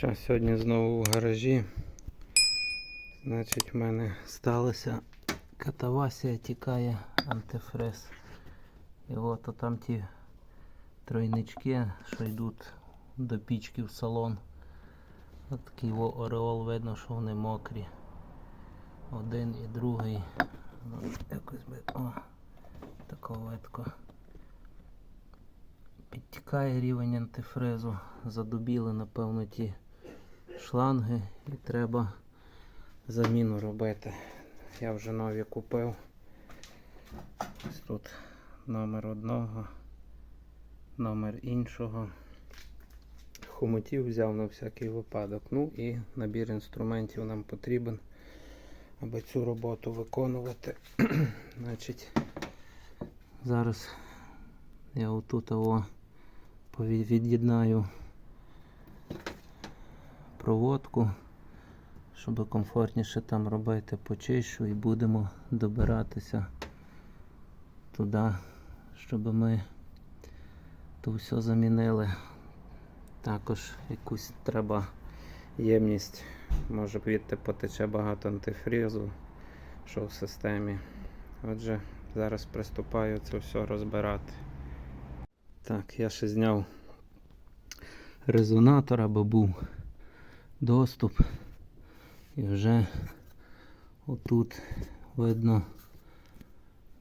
Що сьогодні знову в гаражі. Значить, в мене сталося катавасія тікає антифриз. І от там ті тройнички, що йдуть до пічки в салон. От такий ореол видно, що вони мокрі. Один і другий. Ну, якось би. О, такого видко. Підтікає рівень антифризу. Задубіли, напевно, ті шланги і треба заміну робити. Я вже нові купив. Ось тут номер одного, номер іншого. Хомутів взяв на всякий випадок. Ну і набір інструментів нам потрібен, аби цю роботу виконувати. Значить, зараз я отут його від'єднаю проводку, щоб комфортніше там робити почищу і будемо добиратися туди, щоб ми то все замінили. Також якусь треба ємність, може відти потече багато антифрізу, що в системі. Отже, зараз приступаю це все розбирати. Так, я ще зняв резонатор, аби був доступ. І вже отут видно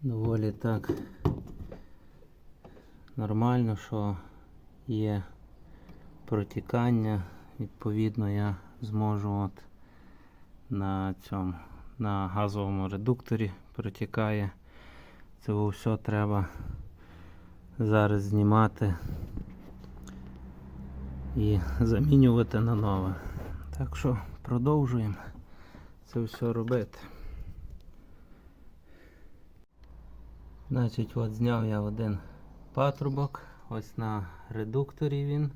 доволі так нормально, що є протікання. Відповідно, я зможу от на цьому на газовому редукторі протікає. Це все треба зараз знімати і замінювати на нове. Так що продовжуємо це все робити. Значить, от зняв я один патрубок, ось на редукторі він.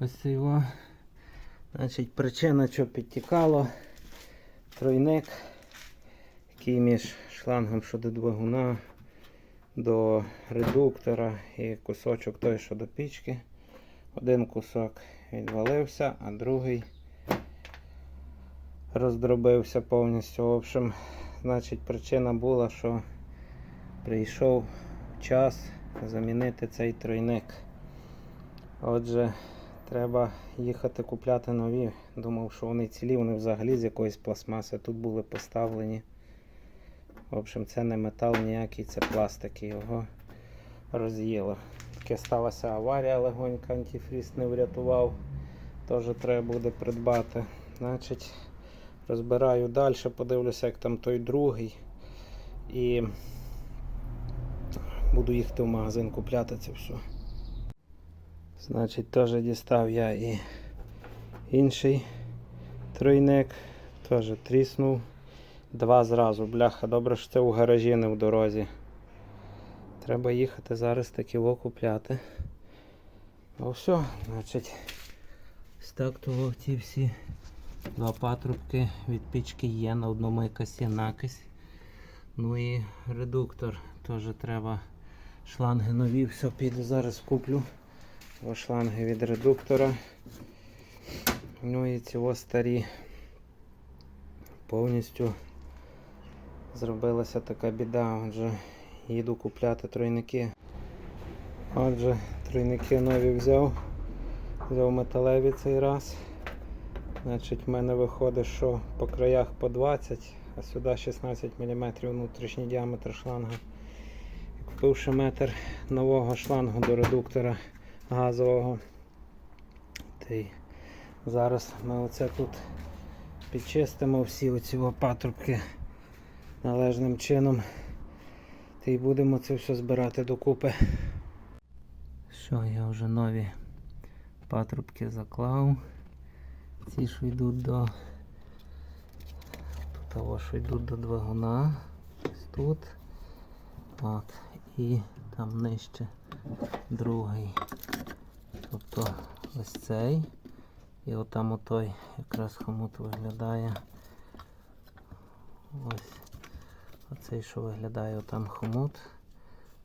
Ось його. Значить, причина, що підтікало, тройник, який між шлангом що до двигуна, до редуктора і кусочок той, що до пічки. Один кусок відвалився, а другий роздробився повністю. В общем, значить, причина була, що прийшов час замінити цей тройник. Отже, треба їхати купляти нові. Думав, що вони цілі, вони взагалі з якоїсь пластмаси тут були поставлені. В общем, це не метал ніякий, це пластик, його роз'їло. Таке сталася аварія, легонька антифріз не врятував. Теж треба буде придбати. Значить, розбираю далі, подивлюся, як там той другий. І буду їхати в магазин купляти це все. Значить, теж дістав я і інший тройник. Теж тріснув. Два зразу. Бляха, добре, що це у гаражі, не в дорозі. Треба їхати зараз таки во купляти. Ну все, значить, так того ті всі два патрубки від пічки є, на одному якась є накись. Ну і редуктор теж треба шланги нові, все піду зараз куплю. Ось шланги від редуктора. Ну і ці старі повністю зробилася така біда. Отже, їду купляти тройники. Отже, тройники нові взяв. Взяв металеві цей раз. Значить, в мене виходить, що по краях по 20, а сюди 16 мм внутрішній діаметр шланга. Купивши метр нового шлангу до редуктора газового. Та й зараз ми оце тут підчистимо всі оці патрубки належним чином. Та й будемо це все збирати докупи. Що, я вже нові патрубки заклав. Ці, що йдуть до того, що йдуть до двигуна. Ось тут. От. І там нижче другий. Тобто ось цей. І отам отой якраз хомут виглядає. Ось оцей, що виглядає отам хомут.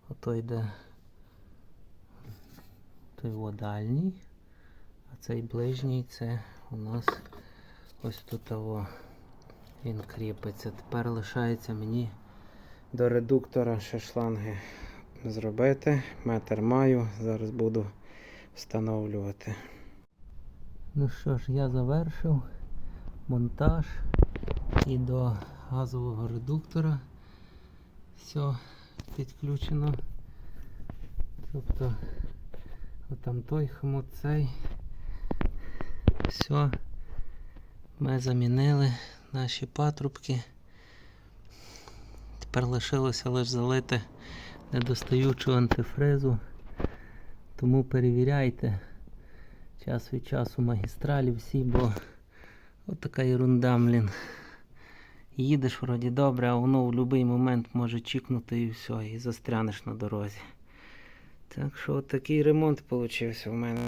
Ото йде той дальній, а цей ближній це у нас ось тут того він кріпиться. Тепер лишається мені до редуктора ще шланги зробити. Метр маю, зараз буду встановлювати. Ну що ж, я завершив монтаж і до газового редуктора все підключено. Тобто отам той хомут цей. Все. Ми замінили наші патрубки. Тепер лишилося лише залити недостаючу антифризу. Тому перевіряйте час від часу магістралі всі, бо от така ерунда, блін. Їдеш вроді добре, а воно в будь-який момент може чікнути і все, і застрянеш на дорозі. Так що от такий ремонт вийшов у мене.